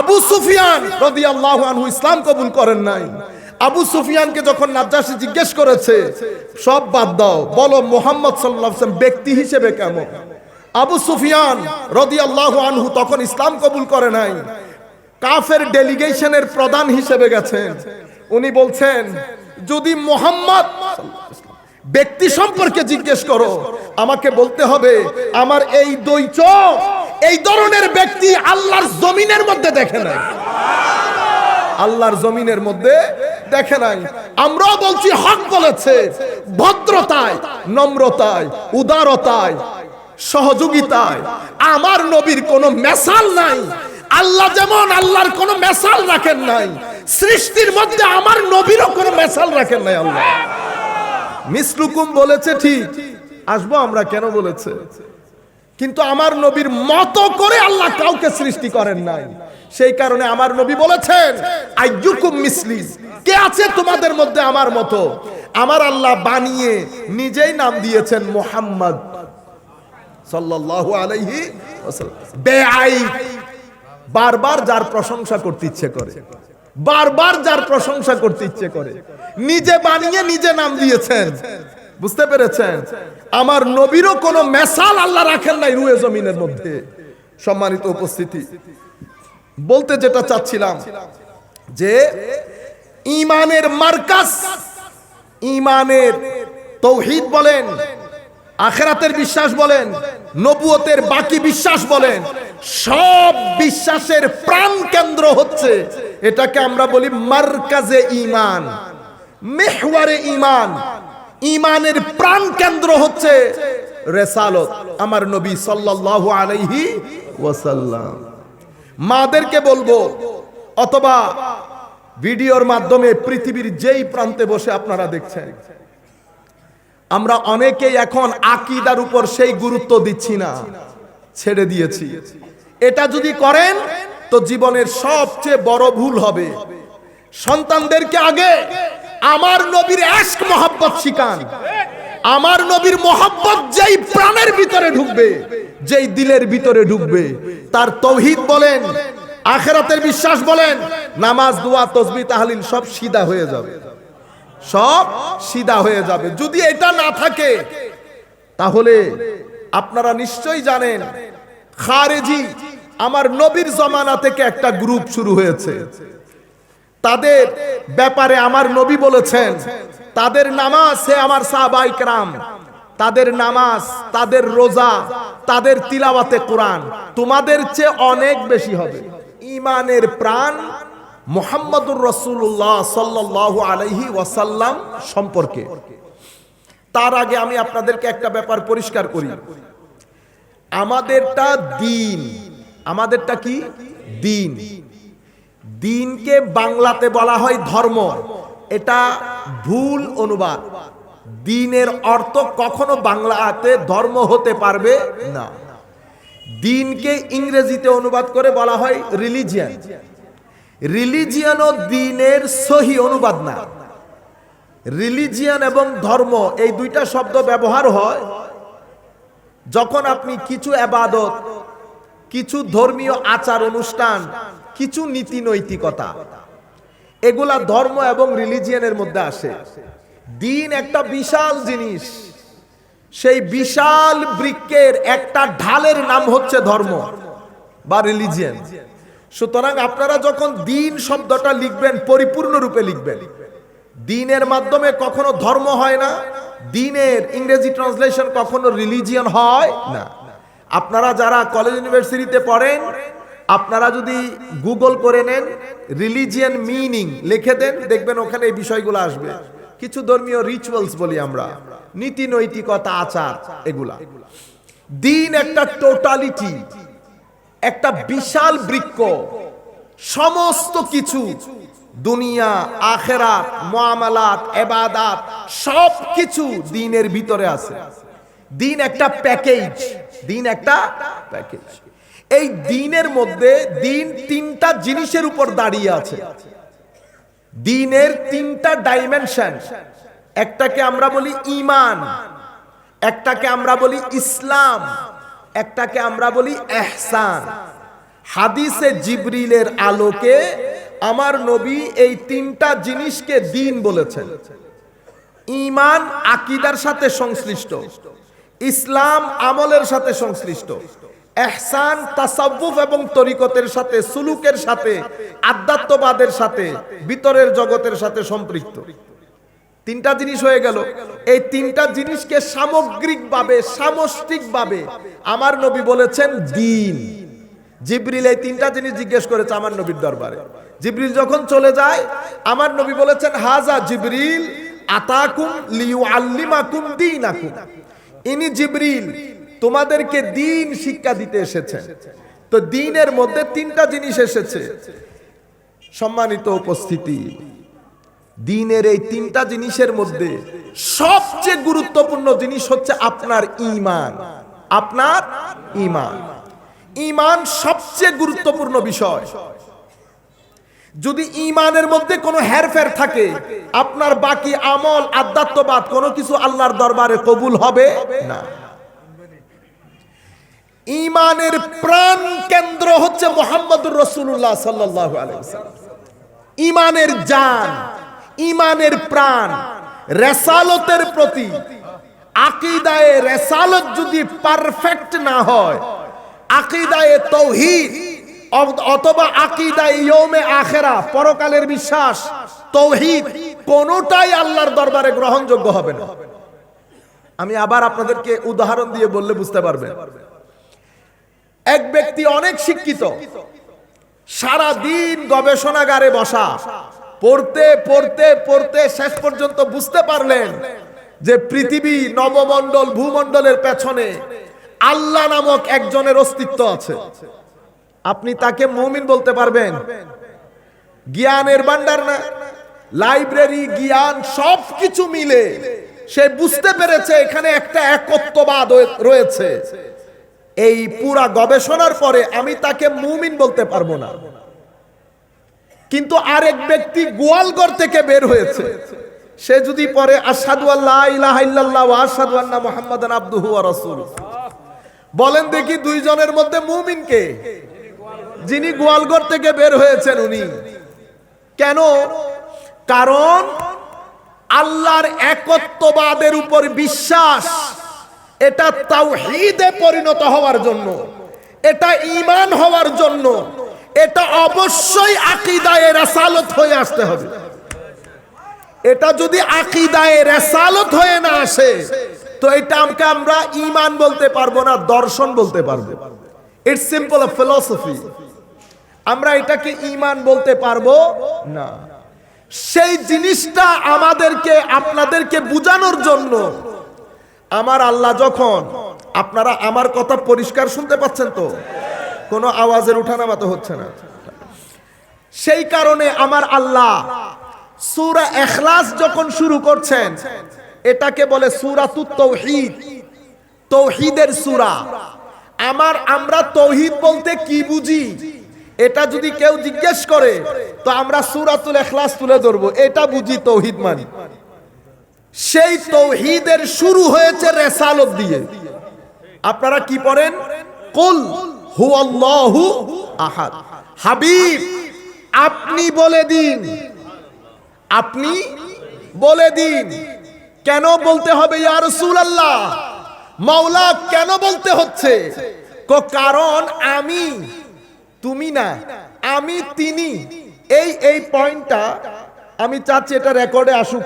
আবু সুফিয়ান রাদিয়াল্লাহু আনহু ইসলাম কবুল করেন নাই। আবু সুফিয়ানকে যখন নাজ্জাশী জিজ্ঞেস করেছে, সব বাদ দাও, বলো মোহাম্মদ আলাইহি ব্যক্তি হিসেবে কেমন? আবু সুফিয়ান রাদিয়াল্লাহু আনহু তখন ইসলাম কবুল করে নাই। কাফের ডেলিগেশনের প্রধান হিসেবে গেছেন। উনি বলছেন, যদি মোহাম্মদ ব্যক্তি সম্পর্কে জিজ্ঞেস করো, আমাকে বলতে হবে, আমার এই দুই চোখ এই ধরনের ব্যক্তি আল্লাহর জমিনের মধ্যে দেখে নাই। আল্লাহর জমিনের মধ্যে দেখে নাই। আমরাও বলছি, হক বলেছে, ভদ্রতায়, নম্রতায়, উদারতায়, সহযোগিতায়। আমার নবীর কোনো মেসাল নাই। আল্লাহ যেমন আল্লাহর কোনো মেসাল রাখেন নাই, সৃষ্টির মধ্যে আমার নবীরও কোনো মেসাল রাখেন নাই আল্লাহ। মিসলুকুম বলেছে ঠিক। আসব আমরা কেন বলেছে? কিন্তু আমার নবীর মতো করে আল্লাহ কাউকে সৃষ্টি করেন নাই। সেই কারণে আমার নবী বলেছেন কে আছে তোমাদের মধ্যে আমার মতো? আমার আল্লাহ বানিয়ে নিজেই নাম দিয়েছেন মোহাম্মদ সাল্লাল্লাহু আলাইহি বারবার যার প্রশংসা করতে ইচ্ছে করে। বারবার যার প্রশংসা করতে ইচ্ছে করে। নিজে বানিয়ে নিজে নাম দিয়েছেন। বুঝতে পেরেছেন? আমার নবীরও কোনো মেসাল আল্লাহ রাখেন নাই রুয়ে জমিনের মধ্যে। সম্মানিত উপস্থিতি। বলতে যেটা চাচ্ছিলাম, যে ইমানের মার্কাস ইমানের তৌহিদ বলেন, আখেরাতের বিশ্বাস বলেন, নবুয়তের বাকি বিশ্বাস বলেন, সব বিশ্বাসের প্রাণ কেন্দ্র হচ্ছে এটাকে আমরা বলি মার্কাজে ইমান মেহওয়ারে ইমান ইমানের প্রাণ কেন্দ্র হচ্ছে রেসালত, আমার নবী সাল্লাল্লাহু আলাইহি ওয়াসাল্লাম। মাদেরকে বলব, অথবা ভিডিওর মাধ্যমে পৃথিবীর যেই প্রান্তে বসে আপনারা দেখছেন, আমরা অনেকেই এখন আকিদার উপর সেই গুরুত্ব দিচ্ছি না, ছেড়ে দিয়েছি। এটা যদি করেন, তো জীবনের সবচেয়ে বড় ভুল হবে। সন্তানদেরকে আগে আমার নবীর এশক মহব্বত শিখান আমার নবীর মহব্বত যেই প্রাণের ভিতরে ঢুকবে, যেই দিলের ভিতরে ঢুকবে, তার তৌহিদ বলেন, আখেরাতের বিশ্বাস বলেন, নামাজ, দোয়া, তসবি, তাহলিল সব সিধা হয়ে যাবে। সব সিধা হয়ে যাবে। যদি এটা না থাকে, তাহলে আপনারা নিশ্চয়ই জানেন, খারেজি আমার নবীর জমানা থেকে একটা গ্রুপ শুরু হয়েছে। তাদের ব্যাপারে আমার নবী বলেছেন, তাদের নামাজ সে আমার সাহবাইকরাম তাদের নামাজ, তাদের রোজা, তাদের তিলাওয়াতে কোরআন তোমাদের চেয়ে অনেক বেশি হবে। ইমানের প্রাণ মোহাম্মদুর রসুল্লাহ সাল্লাহ আলহি ওয়াসাল্লাম সম্পর্কে। তার আগে আমি আপনাদেরকে একটা ব্যাপার পরিষ্কার করি। আমাদেরটা দিন, আমাদেরটা কি? দিন। দিনকে বাংলাতে বলা হয় ধর্ম। এটা ভুল অনুবাদ। দিনের অর্থ কখনো বাংলাতে ধর্ম হতে পারবে না। দিনকে ইংরেজিতে অনুবাদ করে বলা হয় রিলিজিয়ান রিলিজিয়ান ও দিনের সহি অনুবাদ না। রিলিজিয়ান এবং ধর্ম এই দুইটা শব্দ ব্যবহার হয়। যখন আপনি কিছু আবাদত, কিছু ধর্মীয় আচার অনুষ্ঠান কিছু নীতি নৈতিকতা এগুলা ধর্ম এবং রিলিজিয়ানের মধ্যে আসে। দিন একটা বিশাল জিনিস। সেই বিশাল বৃক্ষের একটা ঢালের নাম হচ্ছে ধর্ম বা রিলিজিয়ান। সুতরাং আপনারা যখন দিন শব্দটা লিখবেন পরিপূর্ণ রূপে লিখবেন, দিনের মাধ্যমে কখনো ধর্ম হয় না, দিনের ইংরেজি ট্রান্সলেশন কখনো রিলিজিয়ান হয় না। আপনারা যারা কলেজ ইউনিভার্সিটিতে পড়েন আপনারা যদি গুগল করে নেন রিলিজিয়ান মিনিং লিখে দেন, দেখবেন ওখানে এই বিষয়গুলো আসবে। কিছু ধর্মীয় রিচুয়ালস বলি আমরা, নীতি নৈতিকতা, আচার, এগুলা। দিন একটা টোটালিটি একটা বিশাল বৃক্ষ, সমস্ত কিছু, দুনিয়া, আখেরাত মুআমালাত এবাদাত সব কিছু দিনের ভিতরে আছে। দিন একটা প্যাকেজ দিন একটা প্যাকেজ এই দিনের মধ্যে দিন তিনটা জিনিসের উপর দাঁড়িয়ে আছে। দিনের তিনটা ডাইমেনশন একটাকে আমরা বলি ইমান একটাকে আমরা বলি ইসলাম, একটাকে আমরা বলি এহসান। হাদিসে জিবরিলের আলোকে আমার নবী এই তিনটা জিনিসকে দিন বলেছেন। ইমান আকিদার সাথে সংশ্লিষ্ট, ইসলাম আমলের সাথে সংশ্লিষ্ট। এহসান তাসাব্বুফ এবং তরিকতের সাথে, সুলুকের সাথে, আধ্যাত্মবাদের সাথে, ভিতরের জগতের সাথে সম্পৃক্ত। তিনটা জিনিস হয়ে গেল। এই তিনটা জিনিসকে সামগ্রিকভাবে, সামষ্টিকভাবে আমার নবী বলেছেন দিন। জিবরিল এই তিনটা জিনিস জিজ্ঞেস করেছে আমার নবীর দরবারে। জিব্রিল যখন চলে যায়, আমার নবী বলেছেন, হাজা জিবরিল আতাকুম লিউ আল্লিমাকুম দিনাকুম। ইনি জিবরিল তোমাদেরকে দিন শিক্ষা দিতে এসেছেন তো দিনের মধ্যে তিনটা জিনিস এসেছে। সম্মানিত উপস্থিতি, দিনের এই তিনটা জিনিসের মধ্যে সবচেয়ে গুরুত্বপূর্ণ জিনিস হচ্ছে আপনার ইমান আপনার ইমান ইমান সবচেয়ে গুরুত্বপূর্ণ বিষয়। যদি ইমানের মধ্যে কোনো হেরফের থাকে, আপনার বাকি আমল, আধ্যাত্মবাদ কোনো কিছু আল্লাহর দরবারে কবুল হবে না। ইমানের প্রাণ কেন্দ্র হচ্ছে মোহাম্মদুর রসুল্লাহ সাল্লাহ ইমানের জান, ইমানের প্রাণ, রেসালতের প্রতি, আকিদায়ে রেসালত যদি পারফেক্ট না হয়, আকিদায়ে তৌহিদ অথবা আকিদায়ে ইয়মে আখেরা, পরকালের বিশ্বাস, তৌহিদ, কোনোটাই আল্লাহর দরবারে গ্রহণযোগ্য হবে না। আমি আবার আপনাদেরকে উদাহরণ দিয়ে বললে বুঝতে পারবেন। এক ব্যক্তি অনেক শিক্ষিত। সারা দিন গবেষণাগারে বসা। পড়তে পড়তে পড়তে শেষ পর্যন্ত বুঝতে পারলেন যে পৃথিবী নবমণ্ডল, ভূমণ্ডলের পেছনে আল্লাহ নামক একজনের অস্তিত্ব আছে। আপনি তাকে মুমিন বলতে পারবেন। জ্ঞানের ভান্ডার না। লাইব্রেরি, জ্ঞান সব কিছু মিলে সে বুঝতে পেরেছে এখানে একটা একত্ববাদ রয়েছে। এই পুরা গবেষণার পরে আমি তাকে মুমিন বলতে পারব না। কিন্তু আরেক ব্যক্তি গোয়ালঘর থেকে বের হয়েছে। সে যদি পরে আসাদু আল্লাহ বলেন দেখি দুইজনের মধ্যে মুমিন কে? যিনি গোয়ালঘর থেকে বের হয়েছেন উনি। কেন? কারণ আল্লাহর একত্ববাদের উপর বিশ্বাস এটা তাওহীদে পরিণত হওয়ার জন্য, এটা ঈমান হওয়ার জন্য, এটা অবশ্যই আকীদায়ে রাসালত হয়ে আসতে হবে। এটা যদি আকীদায়ে রাসালত হয়ে না আসে, তো এটা আমাকে আমরা ঈমান বলতে পারব না, দর্শন বলতে পারব। ইটস সিম্পল ফিলসফি আমরা এটাকে ঈমান বলতে পারব না। সেই জিনিসটা আমাদেরকে, আপনাদেরকে বুঝানোর জন্য আমার আল্লাহ যখন, আপনারা আমার কথা পরিষ্কার শুনতে পাচ্ছেন তো? কোনো আওয়াজের উঠানামা তো হচ্ছে না। সেই কারণে আমার আল্লাহ সুরা এখলাস যখন শুরু করছেন, এটাকে বলে সূরাতুত তৌহিদ। তৌহিদের সুরা। আমার, আমরা তৌহিদ বলতে কি বুঝি? এটা যদি কেউ জিজ্ঞেস করে, তো আমরা সুরাতুল এখলাস তুলে ধরবো। এটা বুঝি তৌহিদ মানে। সেই তৌহিদের শুরু হয়েছে রেসালত দিয়ে। আপনারা কি পড়েন? কুল হুয়াল্লাহু আহাদ। হাবিব, আপনি বলে দিন। আপনি বলে দিন। কেন বলতে হবে ইয়া রাসূলুল্লাহ? মাওলা কেন বলতে হচ্ছে? ক- কারণ আমি, তুমি না, আমি, তিনি। এই এই পয়েন্টটা আমি চাচ্ছি এটা রেকর্ডে আসুক।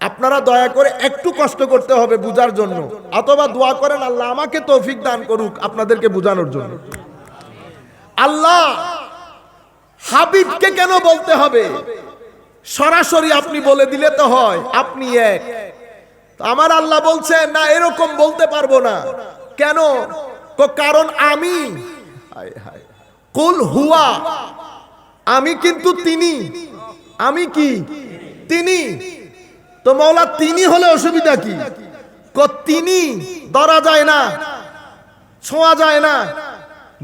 আপনারা দয়া করে একটু কষ্ট করতে হবে বুঝার জন্য। অথবা দোয়া করেন, আল্লাহ আমাকে তৌফিক দান করুক আপনাদেরকে বোঝানোর জন্য। আল্লাহ হাবিবকে কেন বলতে হবে? সরাসরি আপনি বলে দিলে তো হয়, আপনি এক। আমার আল্লাহ বলছেন না, এরকম বলতে পারব না। কেন? তো কারণ আমি কুল হুয়া, আমি কিন্তু তিনি। আমি কি? তিনি। তো মৌলা তিনি হলে অসুবিধা কি? তিনি ধরা যায় না, ছোঁয়া যায় না,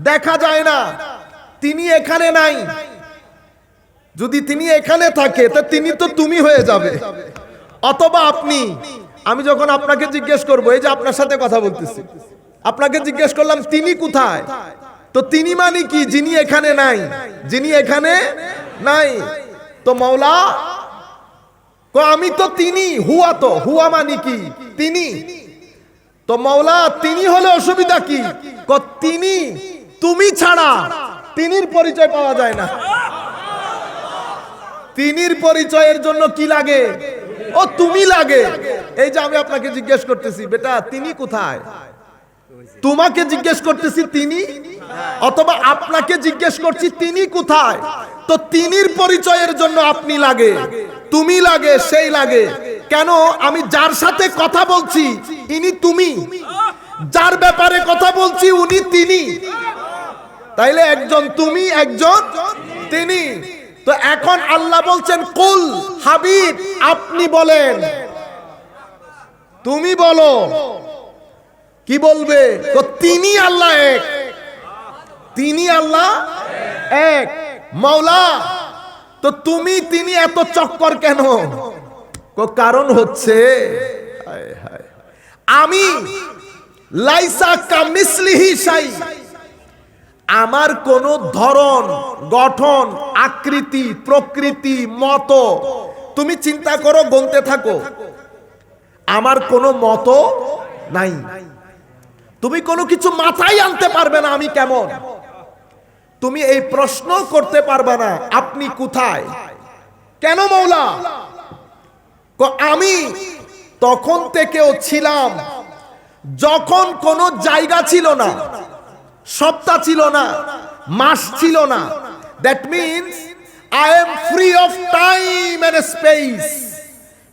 দেখা যায় না, তিনি এখানে নাই। যদি তিনি এখানে থাকে, তো তিনি তো তুমি হয়ে যাবে। অথবা আপনি, আমি যখন আপনাকে জিজ্ঞেস করব, এই যে আপনার সাথে কথা বলতেছি, আপনাকে জিজ্ঞেস করলাম, তিনি কোথায়? তো তিনি মানে কি? যিনি এখানে নাই, যিনি এখানে নাই। তো মৌলা কো আমি তো তিনি, হুয়া তো, হুয়া মানে কি? তিনি? তো মৌলা তিনি হলে অসুবিধা ক? তিনি, তুমি ছাড়া তিনির পরিচয় পাওয়া যায় না। তিনির পরিচয়ের জন্য কি লাগে? ও, তুমি লাগে। এই যে আমি আপনাকে জিজ্ঞেস করতেছি, বেটা, তিনি কোথায়? তোমাকে জিজ্ঞেস করতেছি, তিনি? অথবা আপনাকে জিজ্ঞেস করছি, তিনি কোথায়? তো তিনির পরিচয়ের জন্য আপনি লাগে, তুমি লাগে, সেই লাগে। কেন? আমি যার সাথে কথা বলছি, ইনি তুমি। যার ব্যাপারে কথা বলছি, উনি তিনি। তাইলে একজন তুমি, একজন তিনি। তো এখন আল্লাহ বলছেন, কুল হাবিব, আপনি বলেন। তুমি বলো। কি বলবে? তো তিনি আল্লাহ এক। তিনি আল্লাহ এক। মাওলা, তো তুমি, তিনি এত চক্কর কেন? কারণ হচ্ছে। আমি লাইসা কামিসলিহি শাই আমার কোন ধরন, গঠন, আকৃতি, প্রকৃতি, মত, তুমি চিন্তা করো, গনতে থাকো। আমার কোনো মত নাই। তুমি কোনো কিছু মাথায় আনতে পারবে না আমি কেমন? তুমি এই প্রশ্ন করতে পারবে না, আপনি কোথায়? কেন মৌলা? আমি তখন থেকেও ছিলাম, যখন কোনো জায়গা ছিল না, সপ্তাহ ছিল না, মাস ছিল না। That means I am free of time and space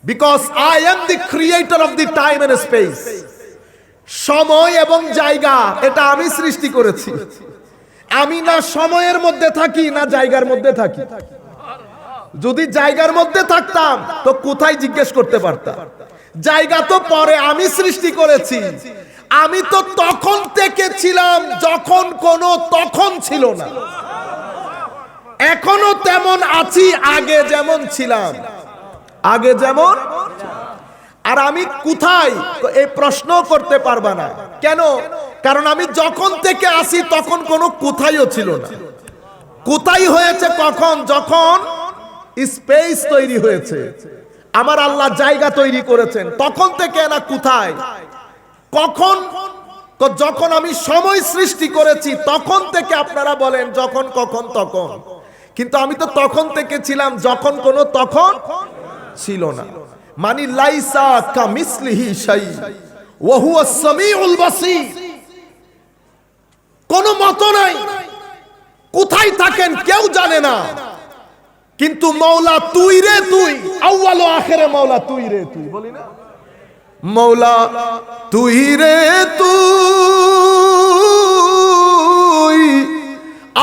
because I am the creator of the time and space সময় এবং জায়গা, এটা আমি সৃষ্টি করেছি। আমি না সময়ের মধ্যে থাকি, না জায়গার মধ্যে থাকি। যদি জায়গার মধ্যে থাকতাম, তো কোথায় জিজ্ঞেস করতে পারতাম? জায়গা তো পরে আমি সৃষ্টি করেছি। আমি তো তখন থেকে ছিলাম, যখন কোনো তখন ছিল না। এখনও তেমন আছি, আগে যেমন ছিলাম। আগে যেমন? আর আমি কোথায়? এই প্রশ্ন করতে পারবা না। কেন? কারণ আমি যখন থেকে আসি তখন কোনো কোথায়ও ছিল না। কোথায় হয়েছে কখন? যখন স্পেস তৈরি হয়েছে। আমার আল্লাহ জায়গা তৈরি করেছেন। তখন থেকে না কোথায়? কখন? যখন আমি সময় সৃষ্টি করেছি, তখন থেকে আপনারা বলেন যখন, কখন, তখন। কিন্তু আমি তো তখন থেকে ছিলাম, যখন কোনো তখন ছিল না। মানি লাইসা কামিসলিহি শাই ওয়া হুয়া সামিউল বাসীর। কোনো মত নাই। কোথায় থাকেন কেউ জানে না। কিন্তু মৌলা তুই রে তুই আখেরে মৌলা তুই রে তুই, বলি না? মৌলা তুই রে তুই,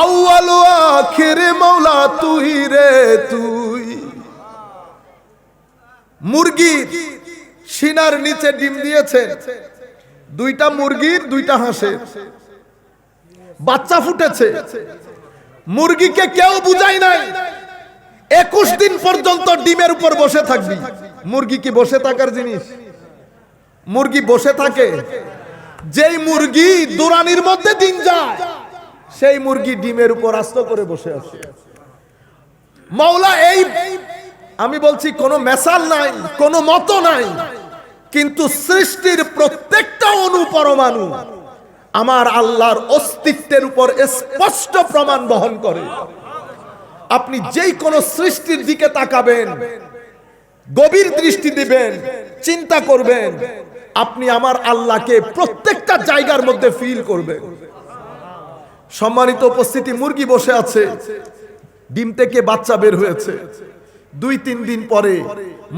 আউয়াল ও আখেরে মৌলা তুই রে তুই। মুরগি সিনার নিচে ডিম দিয়েছে। দুইটা মুরগির, দুইটা হাঁসের। বাচ্চা ফুটেছে। মুরগিকে কেউ বুঝাই নাই। একুশ দিন পর্যন্ত ডিমের উপর বসে থাকবি। মুরগি কি বসে থাকার জিনিস? মুরগি বসে থাকে। যেই মুরগি দুরানির মধ্যে দিন যায়, সেই মুরগি ডিমের উপর আস্ত করে বসে আছে। মাওলা, এই আমি বলছি, কোনো মেসাল নাই, কোনো মত নাই, কিন্তু সৃষ্টির প্রত্যেকটা অনুপরমাণু আমার আল্লাহর অস্তিত্বের উপর স্পষ্ট প্রমাণ বহন করে। আপনি যেই কোন সৃষ্টির দিকে তাকাবেন, গভীর দৃষ্টি দিবেন, চিন্তা করবেন, আপনি আমার আল্লাহকে প্রত্যেকটা জায়গার মধ্যে ফিল করবেন। সম্মানিত উপস্থিতি, মুরগি বসে আছে, ডিম থেকে বাচ্চা বের হয়েছে। দুই, তিন দিন পরে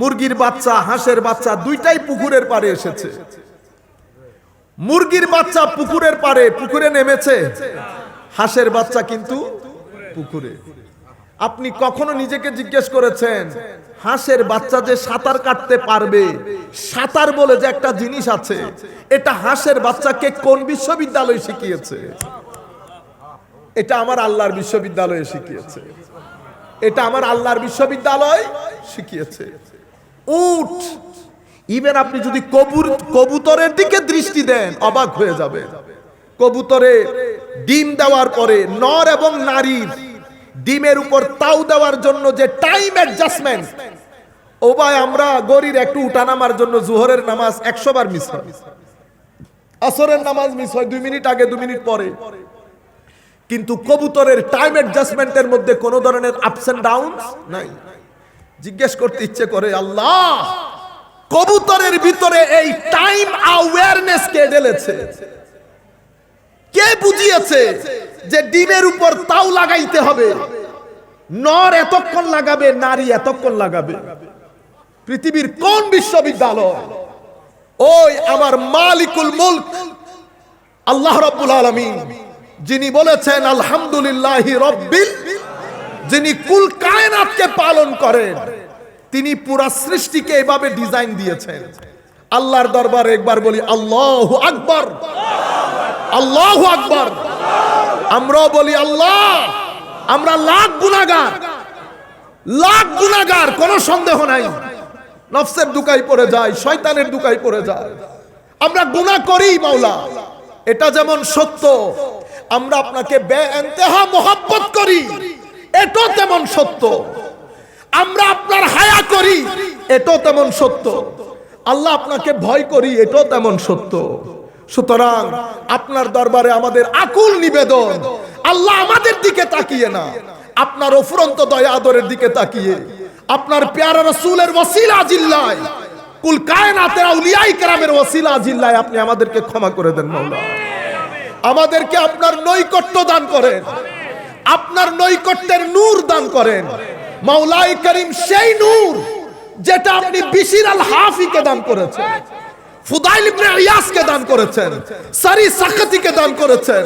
মুরগির বাচ্চা, হাঁসের বাচ্চা দুইটাই পুকুরের পাড়ে এসেছে। মুরগির বাচ্চা পুকুরের পাড়ে, পুকুরে নেমেছে। হাঁসের বাচ্চা কিন্তু পুকুরে। আপনি কখনো নিজেকে জিজ্ঞেস করেছেন, হাঁসের বাচ্চা যে সাঁতার কাটতে পারবে? সাঁতার বলে যে একটা জিনিস আছে, এটা হাঁসের বাচ্চাকে কোন বিশ্ববিদ্যালয় শিখিয়েছে? এটা আমার আল্লাহর বিশ্ববিদ্যালয়ে শিখিয়েছে। এটা আমার আল্লাহর বিশ্ববিদ্যালয় শিখিয়েছে। উট ইভেন আপনি যদি কবুর, কবুতরের দিকে দৃষ্টি দেন, অবাক হয়ে যাবে। কবুতরে ডিম দেওয়ার পরে নর এবং নারীর ডিমের উপর তাও দেওয়ার জন্য যে টাইম অ্যাডজাস্টমেন্ট ও ভাই আমরা গরির একটু উঠানামার জন্য জোহরের নামাজ একশো বার মিস হয়। আসরের নামাজ মিস হয় দুই মিনিট আগে দুই মিনিট পরে। কিন্তু কবুতরের টাইম অ্যাডজাস্টমেন্টের মধ্যে কোনো ধরনের আপস এন্ড ডাউন নাই। জিজ্ঞেস করতে ইচ্ছে করে, আল্লাহ! কবুতরের ভিতরে এই টাইম অ্যাওয়ারনেস কে ঢেলেছে? কে বুঝিয়েছে যে ডিমের উপর তাও লাগাইতে হবে? নর এতক্ষণ লাগাবে, নারী এতক্ষণ লাগাবে। পৃথিবীর কোন বিশ্ববিদ্যালয়? ওই আমার মালিকুল মুলক, আল্লাহ রাব্বুল আলামিন, যিনি বলেছেন, আলহামদুলিল্লাহ রব্বিল, যিনি কুল কায়নাতকে পালন করেন। তিনি পুরা সৃষ্টিকে এভাবে ডিজাইন দিয়েছেন। আল্লাহর দরবারে একবার বলি, আল্লাহ আকবর। আল্লাহু আকবার। আমরাও বলি, আল্লাহ, আমরা লাখ গুনাহগার। লাখ গুনাহগার, কোনো সন্দেহ নাই। নফসের দুকাই পড়ে যায়, শয়তানের দুকাই পড়ে যায়। আমরা গুনাহ করি, মাওলা। এটা যেমন সত্য, আমরা আপনাকে বে বেএন্তেহা মোহাব্বত করি এটা তেমন সত্য। আমরা আপনার হায়া করি। এটাও তেমন সত্য। আল্লাহ আপনাকে ভয় করি, এটাও তেমন সত্য। সুতরাং আপনার দরবারে আমাদের আকুল নিবেদন। আল্লাহ আমাদের দিকে তাকিয়ে না। আপনার অফুরন্ত দয়া আদরের দিকে তাকিয়ে। আপনার পেয়ারা রসুলের ওসিলা জিল্লায়। কুল কায়নাতের আউলিয়াই কেরামের ওসিলা জিল্লায় আপনি আমাদেরকে ক্ষমা করে দেন আমাদেরকে আপনার নৈকট্য দান করেন। আপনার নৈকট্যের নূর দান করেন। মাওলাই করিম সেই নূর যেটা আপনি বিশির আল হাফিকে দান করেছেন। ফুদাইল ইবনে ইয়াসকে দান করেছেন। সারি সাকাতিকে দান করেছেন।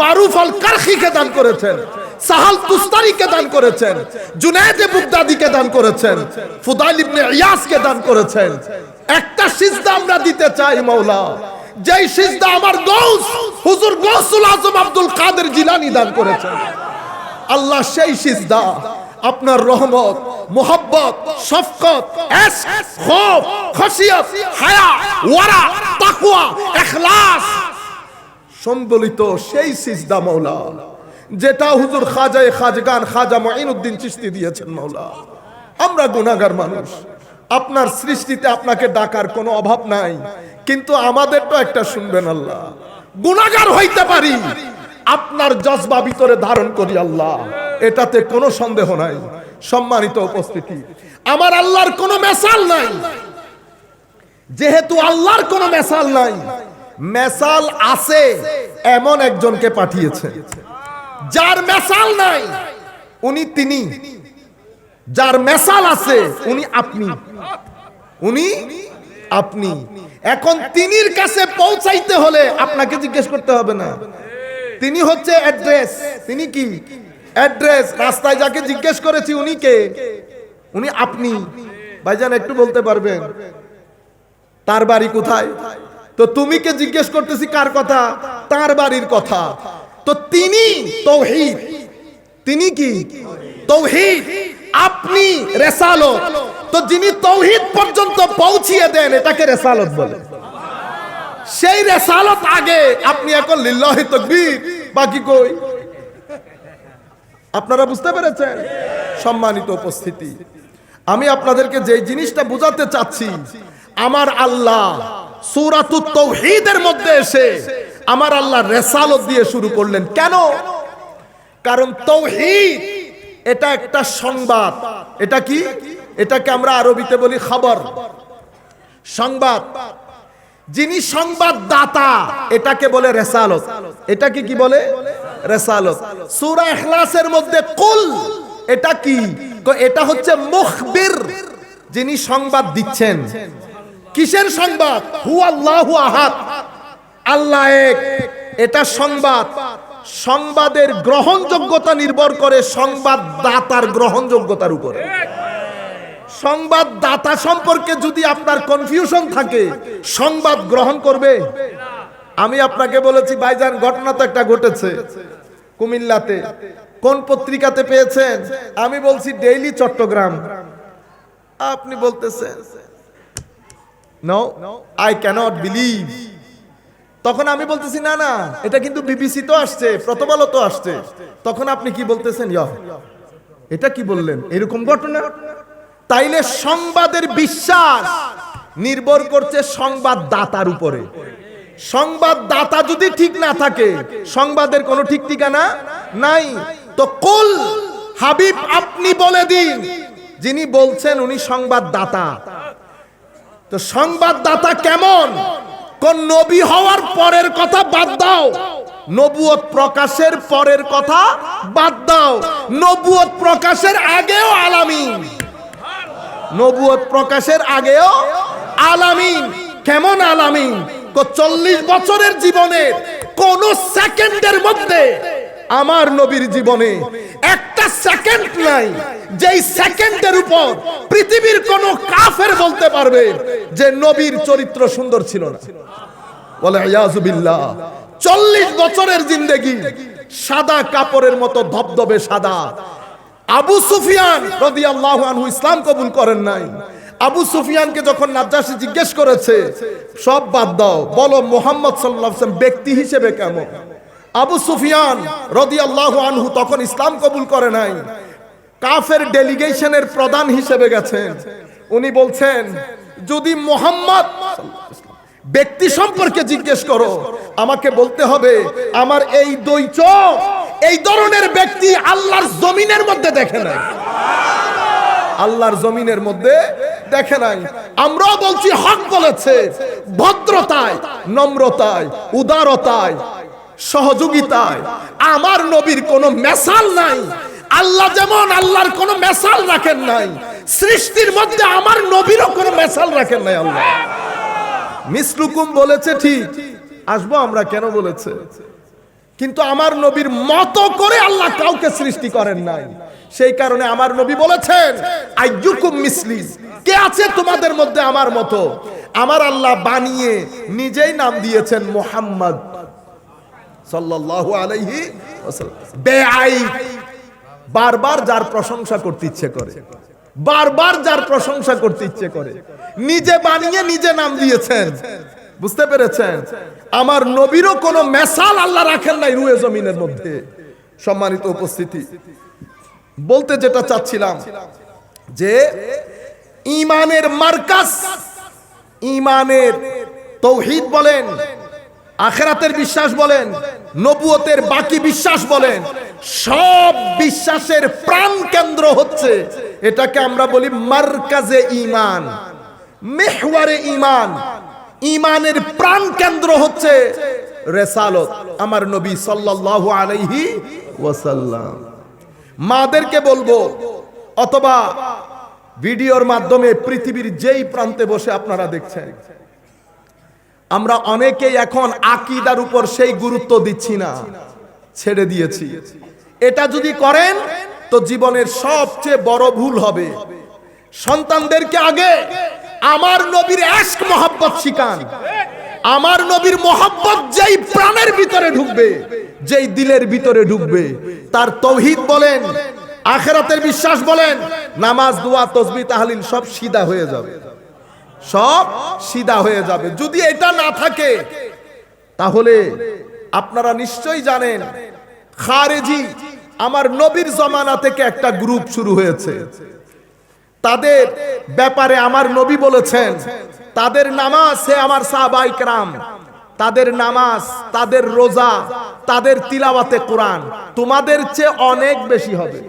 মারুফ আল কারখিকে দান করেছেন। সাহাল তুস্তারিকে দান করেছেন। জুনায়েদ বুগদাদিকে দান করেছেন। ফুদাইল ইবনে ইয়াসকে দান করেছেন। একটা সিজদা আমরা দিতে চাই মাওলা। যেই সিজদা আমার গৌস, হুজুর গৌসুল আজম আব্দুল কাদের জিলানি দান করেছেন। আল্লাহ সেই সিজদা আপনার রহমত, মোহাব্বত, শফকত খৌফ খশিয়ত হায়া, ওয়ারা, তাকওয়া, ইখলাস। সম্বলিত সেই সিজদা মাওলা, যেটা হুজুর খাজায়ে খাজগান খাজা মুঈনুদ্দিন চিশতি দিয়েছেন মাওলা। আমরা গুনাহগার মানুষ। আপনার সৃষ্টিতে আপনাকে ডাকার কোনো অভাব নাই। কিন্তু আমাদের তো একটা শুনবেন আল্লাহ। গুনাহগার হইতে পারি। আপনার জজবা ভিতরে ধারণ করি আল্লাহ। এটাতে কোনো সন্দেহ নাই। সম্মানিত উপস্থিতি। আমার আল্লাহর কোনো মেসাল নাই। যেহেতু আল্লাহর কোনো মেসাল নাই, মেসাল আছে, এমন একজনকে পাঠিয়েছে। যার মেসাল নাই, উনি তিনি। যার মেসাল আছে, উনি আপনি। উনি আপনি। এখন তিনির কাছে পৌঁছাইতে হলে আপনাকে জিজ্ঞেস করতে হবে না। তিনি হচ্ছে অ্যাড্রেস। তিনি কি? অ্যাড্রেস রাস্তায় যাকে জিজ্ঞেস করেছি উনি কে? উনি আপনি। ভাইজান, একটু বলতে পারবেন? তার বাড়ি কোথায়? তো তুমি কে জিজ্ঞেস করতেছি কার কথা? তার বাড়ির কথা। তো তিনি তৌহিদ। তিনি কি? তৌহিদ। আপনি রেসালত। তো যিনি তৌহিদ পর্যন্ত পৌঁছিয়ে দেন, এটাকে রেসালত বলে। সেই রেসালত আগে আপনি এখন লিল্লাহি তাকবীর, বাকি কই? আপনারা বুঝতে পেরেছেন? সম্মানিত উপস্থিতি। আমি আপনাদেরকে যে জিনিসটা বোঝাতে চাচ্ছি, আমার আল্লাহ সূরাতুত তাওহীদের মধ্যে এসে আমার আল্লাহ রেসালত দিয়ে শুরু করলেন। কেন? কারণ তৌহিদ, এটা একটা সংবাদ। এটা কি? এটাকে আমরা আরবিতে বলি খবর। সংবাদ। যিনি সংবাদদাতা, এটাকে বলে রেসালত। এটাকে কি বলে? রেসালত। সূরা ইখলাসের মধ্যে কুল, এটা কি? এটা হচ্ছে মুখবির যিনি সংবাদ দিচ্ছেন। কিসের সংবাদ? হু আল্লাহু আহাদ। আল্লাহ এক। এটা সংবাদ। সংবাদের গ্রহণযোগ্যতা নির্ভর করে সংবাদ সংবাদদাতার গ্রহণযোগ্যতার উপরে। সংবাদদাতা সম্পর্কে যদি আপনার কনফিউশন থাকে, সংবাদ গ্রহণ করবে। আমি আপনাকে বলেছি, ভাইজান, ঘটনা তো একটা ঘটেছে। কুমিল্লাতে। কোন পত্রিকাতে পেয়েছেন? আমি বলছি, ডেইলি চট্টগ্রাম। আপনি বলতেছেন নো আই ক্যানট বিলিভ তখন আমি বলতেছি, না না, এটা কিন্তু বিবিসি তো আসছে, প্রথম আলো তো আসছে। তখন আপনি কি বলতেছেন ইয়া এটা কি বললেন? এরকম ঘটনা? তাইলে সংবাদের বিশ্বাস নির্ভর করছে সংবাদদাতার উপরে। সংবাদদাতা যদি ঠিক না থাকে, সংবাদের কোনো ঠিক ঠিকানা নাই। তো কুল, হাবিব আপনি বলে দিন। যিনি বলছেন উনি সংবাদদাতা। তো সংবাদদাতা কেমন? কোন নবী হওয়ার পরের কথা বাদ দাও। নবুয়ত প্রকাশের পরের কথা বাদ দাও। নবুয়ত প্রকাশের আগেও আলামিন। নবুয়ত প্রকাশের আগেও আলামিন। কেমন আলামিন? চল্লিশ বছরের জীবনের কোন সেকেন্ডের মধ্যে আমার নবীর জীবনে একটা সেকেন্ড নাই। যেই সেকেন্ডের উপর পৃথিবীর কোন কাফের বলতে পারবে যে নবীর চরিত্র সুন্দর ছিল না। বলে ইয়াজুবিল্লাহ চল্লিশ বছরের জিন্দেগি সাদা কাপড়ের মতো ধবধবে সাদা। আবু সুফিয়ান রাদিয়াল্লাহু আনহু ইসলাম কবুল করেন নাই। আবু সুফিয়ানকে যখন নাজ্জাশী জিজ্ঞেস করেছে, সব বাদ দাও, বলো মোহাম্মদ আলাইহি ব্যক্তি হিসেবে কেমন? আবু সুফিয়ান রাদিয়াল্লাহু আনহু তখন ইসলাম কবুল করে নাই, কাফের ডেলিগেশনের প্রধান হিসেবে গেছেন। উনি বলছেন, যদি মোহাম্মদ ব্যক্তি সম্পর্কে জিজ্ঞেস করো, আমাকে বলতে হবে, আমার এই দুই চোখ এই ধরনের ব্যক্তি আল্লাহর জমিনের মধ্যে দেখে নাই। আল্লাহর জমিনের মধ্যে দেখে নাই। আমরাও বলছি, হক বলেছে। ভদ্রতায়, নম্রতায়, উদারতায়, সহযোগিতায়। আমার নবীর কোনো মেসাল নাই। আল্লাহ যেমন আল্লাহর কোনো মেসাল রাখেন নাই, সৃষ্টির মধ্যে আমার নবীরও কোনো মেসাল রাখেন নাই আল্লাহ। মিসলুকুম বলেছে ঠিক, আসব আমরা কেন বলেছে? কিন্তু আমার নবীর মতো করে আল্লাহ কাউকে সৃষ্টি করেন নাই। সেই কারণে আমার নবী বলেছেন, আইয়ুকুম মিসলি কে আছে তোমাদের মধ্যে আমার মতো? আমার আল্লাহ বানিয়ে নিজেই নাম দিয়েছেন মোহাম্মদ সাল্লাল্লাহু আলাইহি বেআইব বারবার যার প্রশংসা করতে ইচ্ছে করে। বারবার যার প্রশংসা করতে ইচ্ছে করে। নিজে বানিয়ে নিজে নাম দিয়েছেন। বুঝতে পেরেছেন? আমার নবীরও কোনো মেসাল আল্লাহ রাখেন নাই রুয়ে জমিনের মধ্যে। সম্মানিত উপস্থিতি। বলতে যেটা চাচ্ছিলাম যে ইমানের মার্কাস ইমানের তৌহিদ বলেন, আখেরাতের বিশ্বাস বলেন, নবুয়তের বাকি বিশ্বাস বলেন, সব বিশ্বাসের প্রাণ কেন্দ্র হচ্ছে এটাকে আমরা বলি মার্কাজে ইমান, মেহওয়ারে ইমান। ইমানের প্রাণ কেন্দ্র হচ্ছে রেসালত, আমার নবী সাল্লাল্লাহু আলাইহি ওয়াসাল্লাম। মাদেরকে বলব, অথবা ভিডিওর মাধ্যমে পৃথিবীর যেই প্রান্তে বসে আপনারা দেখছেন। আমরা অনেকেই এখন আকিদার উপর সেই গুরুত্ব দিচ্ছি না, ছেড়ে দিয়েছি। এটা যদি করেন, তো জীবনের সবচেয়ে বড় ভুল হবে। সন্তানদেরকে আগে আমার নবীর এশক মোহাব্বত শিখান। আমার নবীর মোহাব্বত যেই প্রাণের ভিতরে ঢুকবে, যেই দিলের ভিতরে ঢুকবে, তার তৌহিদ বলেন আখেরাতের বিশ্বাস বলেন, নামাজ, দোয়া, তসবি, তাহলিল সব সিধা হয়ে যাবে। সব সিধা হয়ে যাবে। যদি এটা না থাকে, তাহলে আপনারা নিশ্চয়ই জানেন, খারেজি আমার নবীর জমানা থেকে একটা গ্রুপ শুরু হয়েছে। তাদের ব্যাপারে আমার নবী বলেছেন, তাদের নামাজ হে আমার সাহাবাইকরাম তাদের নামাজ, তাদের রোজা, তাদের তিলাওয়াতে কোরআন, তোমাদের চেয়ে অনেক বেশি হবে।